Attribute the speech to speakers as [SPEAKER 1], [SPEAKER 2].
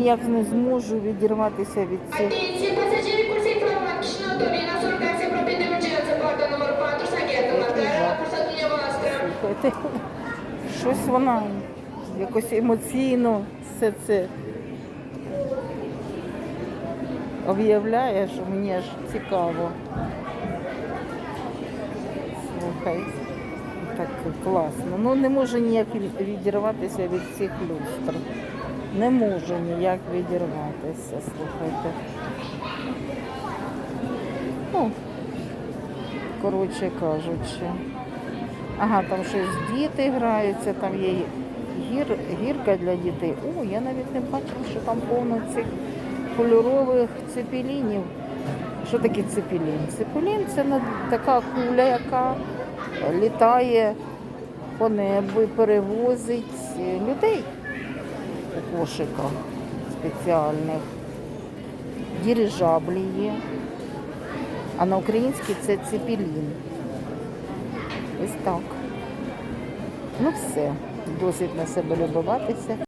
[SPEAKER 1] Ніяк не зможу відірватися від цих.
[SPEAKER 2] Attenzione passeggeri corsi informatici Torino sul taxi proprio di emergenza porta numero 4 Saghetto Martello la portatina vostra
[SPEAKER 1] Слухайте, щось вона якось емоційно все це об'являє, що мені аж цікаво. Слухай, так класно. Ну не можу ніяк відірватися від цих люстр. Не можу ніяк відірватися, слухайте. Ну, коротше кажучи. Ага, там щось діти граються, там є гір, гірка для дітей. О, я навіть не бачила, що там повно цих кольорових цепелінів. Що таке цепелін? Цепелін це така куля, яка літає по небу і перевозить е, людей у кошиках спеціальних. Дірижаблі є. А на українській це цепелін. Ось так. Ну все, досить на себе любуватися.